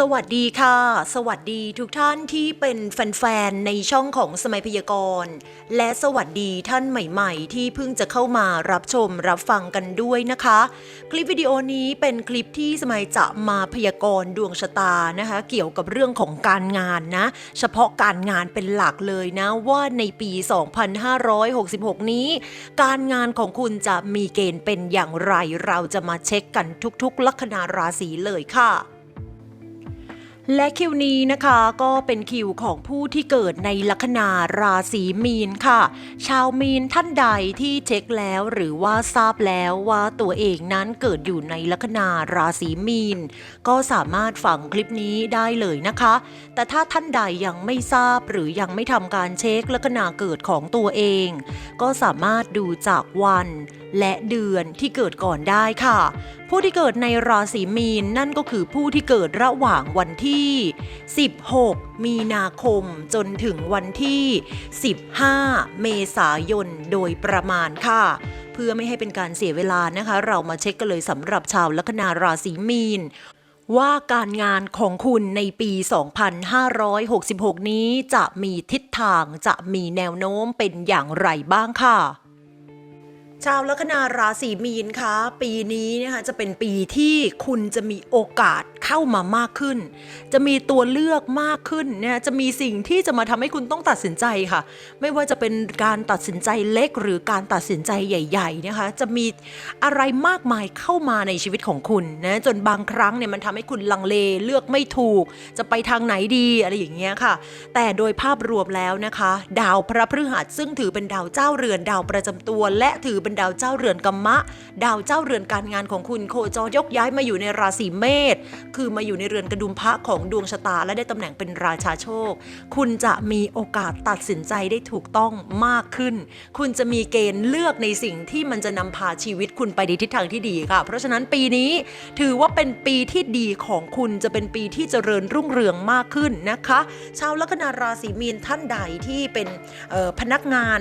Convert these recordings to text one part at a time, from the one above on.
สวัสดีค่ะ สวัสดีทุกท่านที่เป็นแฟนๆ ในช่องของสมัยพยากรณ์ และสวัสดีท่านใหม่ๆ ที่เพิ่งจะเข้ามารับชมรับฟังกันด้วยนะคะ คลิปวิดีโอนี้เป็นคลิปที่สมัยจะมาพยากรณ์ดวงชะตานะคะ เกี่ยวกับเรื่องของการงานนะ เฉพาะการงานเป็นหลักเลยนะว่าในปี 2566 นี้ การงานของคุณจะมีเกณฑ์เป็นอย่างไร เราจะมาเช็คกันทุกๆ ลัคนาราศีเลยค่ะ และคิวนี้นะคะก็เป็นคิวของผู้ที่เกิดในลัคนาราศีมีนค่ะ ชาวมีนท่านใดที่เช็คแล้วหรือว่าทราบแล้วว่าตัวเองนั้นเกิดอยู่ในลัคนาราศีมีน ก็สามารถฟังคลิปนี้ได้เลยนะคะ แต่ถ้าท่านใดยังไม่ทราบหรือยังไม่ทำการเช็คลัคนาเกิดของตัวเอง ก็สามารถดูจากวันและเดือนที่เกิดก่อนได้ค่ะ ผู้ที่เกิดในราศีมีนนั่นก็คือผู้ที่เกิดระหว่างวันที่ 16 มีนาคมจนถึงวันที่ 15 เมษายนโดยประมาณค่ะเพื่อไม่ให้เป็นการเสียเวลานะคะ เรามาเช็คกันเลยสำหรับชาวลัคนาราศีมีน ว่าการงานของคุณในปี 2566 นี้จะมีทิศทางจะมีแนวโน้มเป็นอย่างไรบ้างค่ะ ชาวลัคนาราศีมีนคะปีนี้นะคะจะเป็นปีที่คุณจะมีโอกาสเข้ามามากขึ้น จะมีตัวเลือกมากขึ้นนะจะมีสิ่งที่จะมาทำให้คุณต้องตัดสินใจค่ะ ไม่ว่าจะเป็นการตัดสินใจเล็กหรือการตัดสินใจใหญ่ๆนะคะจะมีอะไรมากมายเข้ามาในชีวิตของคุณนะจนบางครั้งเนี่ยมันทำให้คุณลังเลเลือกไม่ถูก จะไปทางไหนดีอะไรอย่างเงี้ยค่ะ แต่โดยภาพรวมแล้วนะคะ ดาวพระพฤหัสซึ่งถือเป็นดาวเจ้าเรือนดาวประจำตัวและถือเป็นดาวเจ้าเรือนกัมมะ ดาวเจ้าเรือนการงานของคุณโคจรยกย้ายมาอยู่ในราศีเมษคือมาอยู่ในเรือนกระดุมพระของดวงชะตา และได้ตำแหน่งเป็นราชาโชค คุณจะมีโอกาสตัดสินใจได้ถูกต้องมากขึ้น คุณจะมีเกณฑ์เลือกในสิ่งที่มันจะนำพาชีวิตคุณไปในทิศทางที่ดีค่ะ เพราะฉะนั้นปีนี้ถือว่าเป็นปีที่ดีของคุณจะเป็นปีที่เจริญรุ่งเรืองมากขึ้นนะคะ ชาวลัคนาราศีมีนท่านใดที่เป็นพนักงาน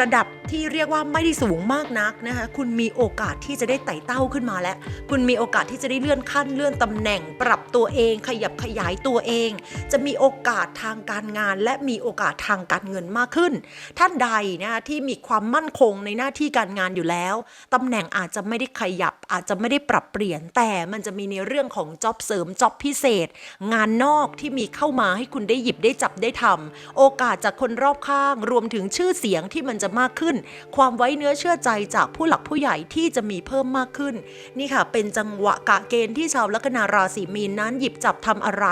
ระดับที่เรียกว่าไม่ได้สูงมากนักนะคะคุณมีโอกาสที่จะได้ไต่เต้าขึ้นมาแล้ว คุณมีโอกาสที่จะได้เลื่อนขั้นเลื่อนตำแหน่ง ปรับตัวเอง ขยับขยายตัวเอง จะมีโอกาสทางการงาน และมีโอกาสทางการเงินมากขึ้น ท่านใดนะที่มีความมั่นคงในหน้าที่การงานอยู่แล้วตำแหน่งอาจจะไม่ได้ขยับ อาจจะไม่ได้ปรับเปลี่ยน แต่มันจะมีในเรื่องของจ็อบเสริมจ็อบพิเศษ งานนอกที่มีเข้ามาให้คุณได้หยิบได้จับได้ทำโอกาสจากคนรอบข้าง รวมถึงชื่อเสียงที่มันจะมากขึ้น ความไว้เนื้อเชื่อใจจากผู้หลักผู้ใหญ่ที่จะมีเพิ่มมากขึ้น นี่ค่ะ เป็นจังหวะกะเกณฑ์ที่ชาวลัคนาราศีมีนนั้นหยิบจับทำอะไร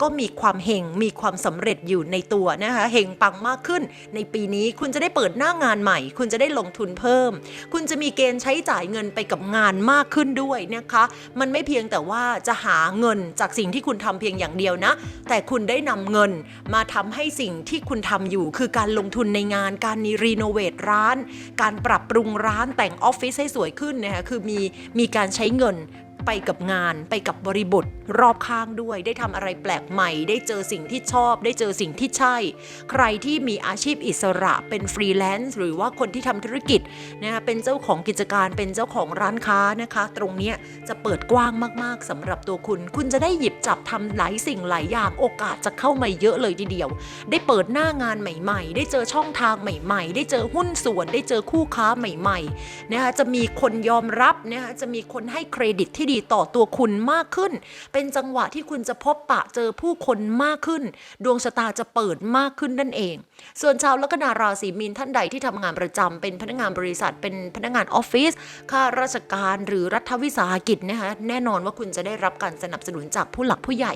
ก็มีความเฮงมีความสำเร็จอยู่ในตัวนะคะเฮงปังมากขึ้น ในปีนี้คุณจะได้เปิดหน้างานใหม่ คุณจะได้ลงทุนเพิ่ม คุณจะมีเกณฑ์ใช้จ่ายเงินไปกับงานมากขึ้นด้วยนะคะ มันไม่เพียงแต่ว่าจะหาเงินจากสิ่งที่คุณทำเพียงอย่างเดียวนะ แต่คุณได้นำเงินมาทำให้สิ่งที่คุณทำอยู่ คือการลงทุนในงานการรีโนเวทร้าน การปรับปรุงร้านแต่งออฟฟิศให้สวยขึ้นนะคะคือมีมีการใช้เงิน ไปกับงาน ไปกับบริบท รอบข้างด้วย ได้ทำอะไรแปลกใหม่ ได้เจอสิ่งที่ชอบ ได้เจอสิ่งที่ใช่ ใครที่มีอาชีพอิสระเป็นฟรีแลนซ์หรือว่าคนที่ทำธุรกิจนะคะเป็นเจ้าของกิจการเป็นเจ้าของร้านค้านะคะ ตรงนี้จะเปิดกว้างมากๆสำหรับตัวคุณ คุณจะได้หยิบจับทำหลายสิ่งหลายอย่างโอกาสจะเข้ามาเยอะเลยทีเดียว ได้เปิดหน้างานใหม่ ๆ ได้เจอช่องทางใหม่ ๆ ได้เจอหุ้นส่วน ได้เจอคู่ค้าใหม่ๆนะคะจะมีคนยอมรับนะคะจะมีคนให้เครดิตที่ดีต่อตัวคุณมากขึ้น เป็นจังหวะที่คุณจะพบปะเจอผู้คนมากขึ้น ดวงชะตาจะเปิดมากขึ้นนั่นเอง ส่วนชาวลัคนาราศีมีนท่านใดที่ทำงานประจำเป็นพนักงานบริษัท เป็นพนักงานออฟฟิศข้าราชการหรือรัฐวิสาหกิจนะคะแน่นอนว่าคุณจะได้รับการสนับสนุนจากผู้หลักผู้ใหญ่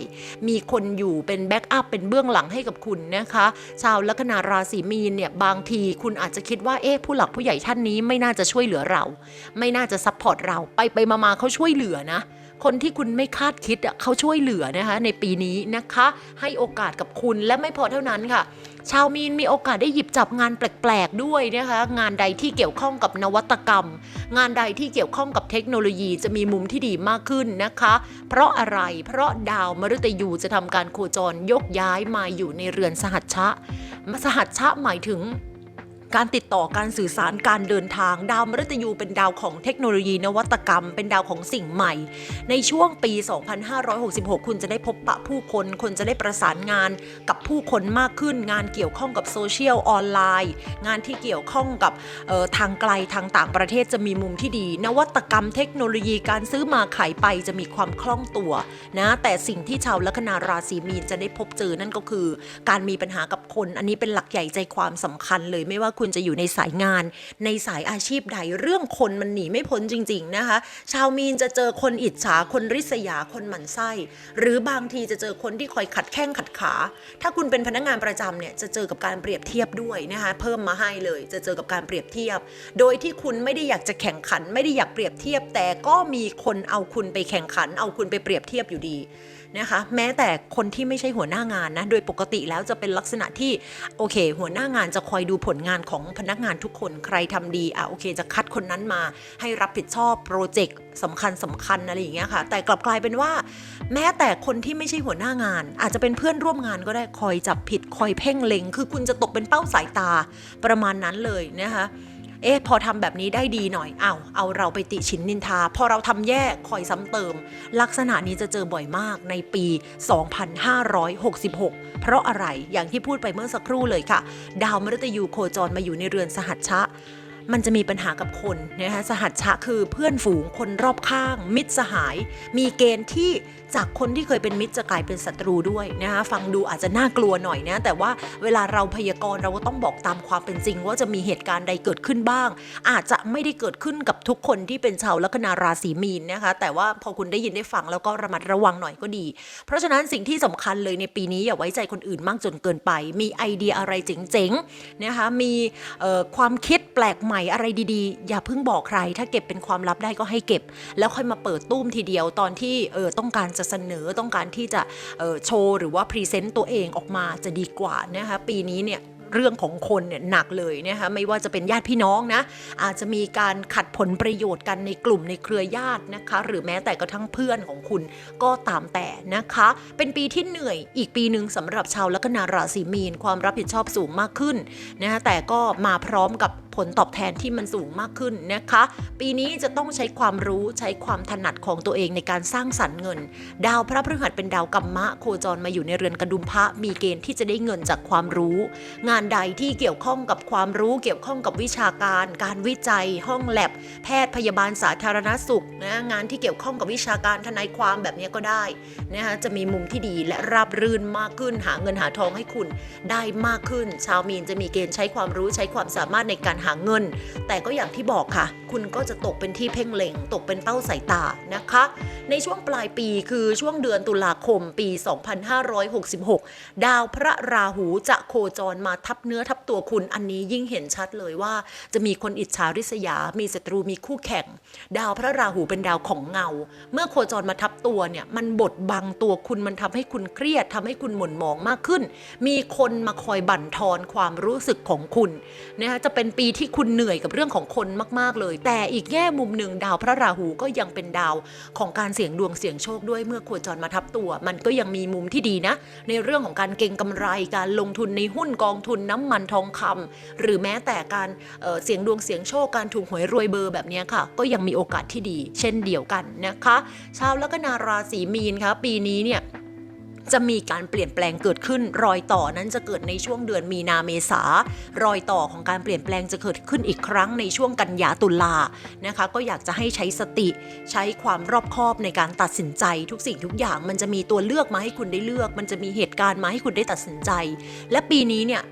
มีคนอยู่เป็นแบ็กอัพเป็นเบื้องหลังให้กับคุณนะคะ ชาวลัคนาราศีมีนเนี่ยบางทีคุณอาจจะคิดว่าเอ๊ะผู้หลักผู้ใหญ่ท่านนี้ไม่น่าจะช่วยเหลือเรา ไม่น่าจะซัพพอร์ตเราไปไปมาๆเขาช่วยเหลือนะ คนที่คุณไม่คาดคิดเขาช่วยเหลือนะคะ ในปีนี้นะคะ ให้โอกาสกับคุณและไม่พอเท่านั้นค่ะ ชาวมีนมีโอกาสได้หยิบจับงานแปลกๆด้วยนะคะ งานใดที่เกี่ยวข้องกับนวัตกรรม งานใดที่เกี่ยวข้องกับเทคโนโลยีจะมีมุมที่ดีมากขึ้นนะคะ เพราะอะไรเพราะดาวมฤตยูจะทำการโคจรยกย้ายมาอยู่ในเรือนสหัชชะ สหัชชะหมายถึง การติดต่อการสื่อสารการเดินทาง ดาวมฤตยูเป็นดาวของเทคโนโลยีนวัตกรรม เป็นดาวของสิ่งใหม่ ในช่วงปี 2566 คุณจะได้พบปะผู้คนคนจะได้ประสานงานกับผู้คนมากขึ้น งานเกี่ยวข้องกับโซเชียลออนไลน์ งานที่เกี่ยวข้องกับออทางไกลทางต่างประเทศจะมีมุมที่ดี นวัตกรรมเทคโนโลยีการซื้อมาขายไปจะมีความคล่องตัวนะแต่สิ่งที่ชาวลัคนาราศีมีนจะได้พบเจอนั่นก็คือ การมีปัญหากับคน อันนี้เป็นหลักใหญ่ใจความสำคัญเลยไม่ว่าคุณคุณจะอยู่ในสายงาน ในสายอาชีพใดเรื่องคนมันหนีไม่พ้นจริง ๆนะคะ ชาวมีนจะเจอคนอิจฉาคนริษยาคนหมั่นไส้ หรือบางทีจะเจอคนที่คอยขัดแข้งขัดขา ถ้าคุณเป็นพนักงานประจำเนี่ยจะเจอกับการเปรียบเทียบด้วยนะคะเพิ่มมาให้เลยจะเจอกับการเปรียบเทียบ โดยที่คุณไม่ได้อยากจะแข่งขัน ไม่ได้อยากเปรียบเทียบ แต่ก็มีคนเอาคุณไปแข่งขัน เอาคุณไปเปรียบเทียบอยู่ดี นะคะ แม้แต่คนที่ไม่ใช่หัวหน้างานนะ โดยปกติแล้วจะเป็นลักษณะที่โอเค หัวหน้างานจะคอยดูผลงานของพนักงานทุกคนใครทำดีอะโอเค จะคัดคนนั้นมาให้รับผิดชอบโปรเจกต์สำคัญสำคัญอะไรอย่างเงี้ยค่ะ แต่กลับกลายเป็นว่า แม้แต่คนที่ไม่ใช่หัวหน้างาน อาจจะเป็นเพื่อนร่วมงานก็ได้คอยจับผิดคอยเพ่งเล็ง คือคุณจะตกเป็นเป้าสายตาประมาณนั้นเลยนะคะ เอ๊ะพอทำแบบนี้ได้ดีหน่อยเอาเอาเราไปติชินนินทา พอเราทำแย่คอยซ้ำเติม ลักษณะนี้จะเจอบ่อยมากในปี 2566 เพราะอะไรอย่างที่พูดไปเมื่อสักครู่เลยค่ะ ดาวมฤตยูโคจรมาอยู่ในเรือนสหัชชะ มันจะมีปัญหากับคนนะคะสหัชชะคือเพื่อนฝูงคนรอบข้าง มิตรสหาย มีเกณฑ์ที่จากคนที่เคยเป็นมิตรจะกลายเป็นศัตรูด้วยนะคะฟังดูอาจจะน่ากลัวหน่อยนะแต่ว่าเวลาเราพยากรณ์เราก็ต้องบอกตามความเป็นจริง ว่าจะมีเหตุการณ์ใดเกิดขึ้นบ้าง อาจจะไม่ได้เกิดขึ้นกับทุกคนที่เป็นชาวลัคนาราศีมีนนะคะแต่ว่าพอคุณได้ยินได้ฟังแล้วก็ระมัดระวังหน่อยก็ดี เพราะฉะนั้นสิ่งที่สำคัญเลยในปีนี้อย่าไว้ใจคนอื่นมากจนเกินไป มีไอเดียอะไรเจ๋งๆนะคะมีความคิดแปลกใหม่อะไรดีๆ อย่าเพิ่งบอกใคร ถ้าเก็บเป็นความลับได้ก็ให้เก็บ แล้วค่อยมาเปิดตุ้มทีเดียวตอนที่เออต้องการจะเสนอต้องการที่จะเออโชว์หรือว่าพรีเซนต์ตัวเองออกมาจะดีกว่านะคะปีนี้เนี่ยเรื่องของคนเนี่ยหนักเลยนะคะไม่ว่าจะเป็นญาติพี่น้องนะ อาจจะมีการขัดผลประโยชน์กันในกลุ่มในเครือญาตินะคะ หรือแม้แต่กระทั่งเพื่อนของคุณก็ตามแต่นะคะ เป็นปีที่เหนื่อยอีกปีหนึ่งสำหรับชาวลัคนาราศีมีนความรับผิดชอบสูงมากขึ้นนะะแต่ก็มาพร้อมกับ ผลตอบแทนที่มันสูงมากขึ้นนะคะ ปีนี้จะต้องใช้ความรู้ใช้ความถนัดของตัวเองในการสร้างสรรค์เงิน ดาวพระพฤหัสเป็นดาวกัมมะ โคจรมาอยู่ในเรือนกระดุมพระมีเกณฑ์ที่จะได้เงินจากความรู้ งานใดที่เกี่ยวข้องกับความรู้เกี่ยวข้องกับวิชาการ การวิจัย ห้องแลบ แพทย์พยาบาลสาธารณสุขนะงานที่เกี่ยวข้องกับวิชาการทนายความแบบนี้ก็ได้นะคะจะมีมุมที่ดีและราบรื่นมากขึ้นหาเงินหาทองให้คุณได้มากขึ้น ชาวมีนจะมีเกณฑ์ใช้ความรู้ใช้ความสามารถในการหาเงิน แต่ก็อย่างที่บอกค่ะ คุณก็จะตกเป็นที่เพ่งเล็ง ตกเป็นเป้าสายตานะคะ ในช่วงปลายปีคือช่วงเดือนตุลาคมปี 2566 ดาวพระราหูจะโคจรมาทับเนื้อทับตัวคุณอันนี้ยิ่งเห็นชัดเลยว่า จะมีคนอิจฉาริษยา มีศัตรูมีคู่แข่ง ดาวพระราหูเป็นดาวของเงา เมื่อโคจรมาทับตัวเนี่ยมันบดบังตัวคุณมันทำให้คุณเครียดทำให้คุณหม่นหมองมากขึ้น มีคนมาคอยบั่นทอนความรู้สึกของคุณนะคะจะเป็นปีที่คุณเหนื่อยกับเรื่องของคนมาก ๆ เลย แต่อีกแง่มุมหนึ่งดาวพระราหูก็ยังเป็นดาวของการเสี่ยงดวงเสี่ยงโชคด้วยเมื่อโคจรมาทับตัว มันก็ยังมีมุมที่ดีนะ ในเรื่องของการเก็งกำไรการลงทุนในหุ้นกองทุนน้ำมันทองคำหรือแม้แต่การเเสี่ยงดวงเสี่ยงโชคการถูกหวยรวยเบอร์แบบนี้ค่ะ ก็ยังมีโอกาสที่ดี เช่นเดียวกันนะคะชาวลัคนาราศีมีนคะปีนี้เนี่ย จะมีการเปลี่ยนแปลงเกิดขึ้น รอยต่อนั้นจะเกิดในช่วงเดือนมีนาเมษารอยต่อของการเปลี่ยนแปลงจะเกิดขึ้นอีกครั้งในช่วงกันยาตุลานะคะ ก็อยากจะให้ใช้สติใช้ความรอบคอบในการตัดสินใจ ทุกสิ่งทุกอย่างมันจะมีตัวเลือกมาให้คุณได้เลือก มันจะมีเหตุการณ์มาให้คุณได้ตัดสินใจ และปีนี้เนี่ย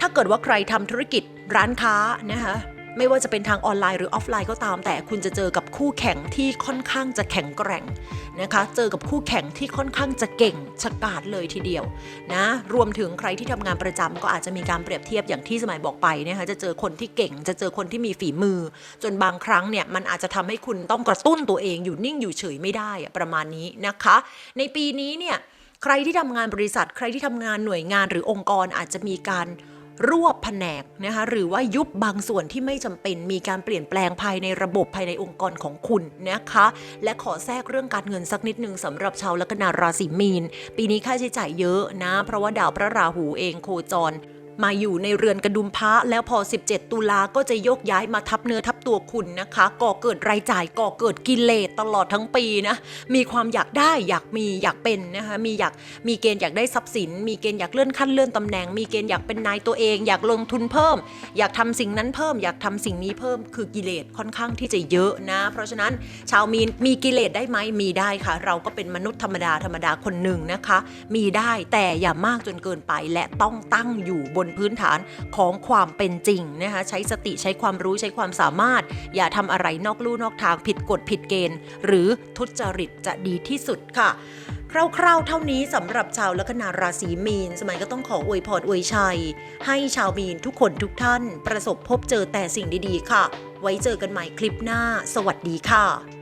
ถ้าเกิดว่าใครทำธุรกิจร้านค้านะคะ ไม่ว่าจะเป็นทางออนไลน์หรือออฟไลน์ก็ตาม แต่คุณจะเจอกับคู่แข่งที่ค่อนข้างจะแข็งแกร่งนะคะ เจอกับคู่แข่งที่ค่อนข้างจะเก่งฉกาจเลยทีเดียวนะรวมถึงใครที่ทำงานประจำก็อาจจะมีการเปรียบเทียบอย่างที่สมัยบอกไปนะคะจะเจอคนที่เก่ง จะเจอคนที่มีฝีมือ จนบางครั้งเนี่ยมันอาจจะทำให้คุณต้องกระตุ้นตัวเองอยู่นิ่งอยู่เฉยไม่ได้อะประมาณนี้นะคะ ในปีนี้เนี่ยใครที่ทำงานบริษัท ใครที่ทำงานหน่วยงานหรือองค์กรอาจจะมีการ รวบแผนกนะคะหรือว่ายุบบางส่วนที่ไม่จำเป็นมีการเปลี่ยนแปลงภายในระบบภายในองค์กรของคุณนะคะ และขอแทรกเรื่องการเงินสักนิดนึงสำหรับชาวลัคนาราศีมีน ปีนี้ค่าใช้จ่ายเยอะนะ เพราะว่าดาวพระราหูเองโคจร มาอยู่ในเรือนกระดุมพระแล้วพอ 17 ตุลาก็จะยกย้ายมาทับเนื้อทับตัวคุณนะคะ ก่อเกิดรายจ่ายก่อเกิดกิเลสตลอดทั้งปีนะ มีความอยากได้อยากมีอยากเป็นนะคะมีอยากมีเกณฑ์อยากได้ทรัพย์สิน มีเกณฑ์อยากเลื่อนขั้นเลื่อนตำแหน่ง มีเกณฑ์อยากเป็นนายตัวเอง อยากลงทุนเพิ่ม อยากทำสิ่งนั้นเพิ่ม อยากทำสิ่งนี้เพิ่มคือกิเลสค่อนข้างที่จะเยอะนะ เพราะฉะนั้นชาวมีนมีกิเลสได้ไหมมีได้ค่ะ เราก็เป็นมนุษย์ธรรมดาธรรมดาคนหนึ่งนะคะ มีได้แต่อย่ามากจนเกินไปและต้องตั้งอยู่บนนพื้นฐานของความเป็นจริงนะคะใช้สติใช้ความรู้ใช้ความสามารถ อย่าทำอะไรนอกลู่นอกทางผิดกฎผิดเกณฑ์ หรือทุจริตจะดีที่สุดค่ะคร่าวๆ เท่านี้สำหรับชาวลัคนาราศีมีน สมัยก็ต้องขออวยพรอวยชัย ให้ชาวมีนทุกคนทุกท่าน ประสบพบเจอแต่สิ่งดีๆ ค่ะ ไว้เจอกันใหม่คลิปหน้า สวัสดีค่ะ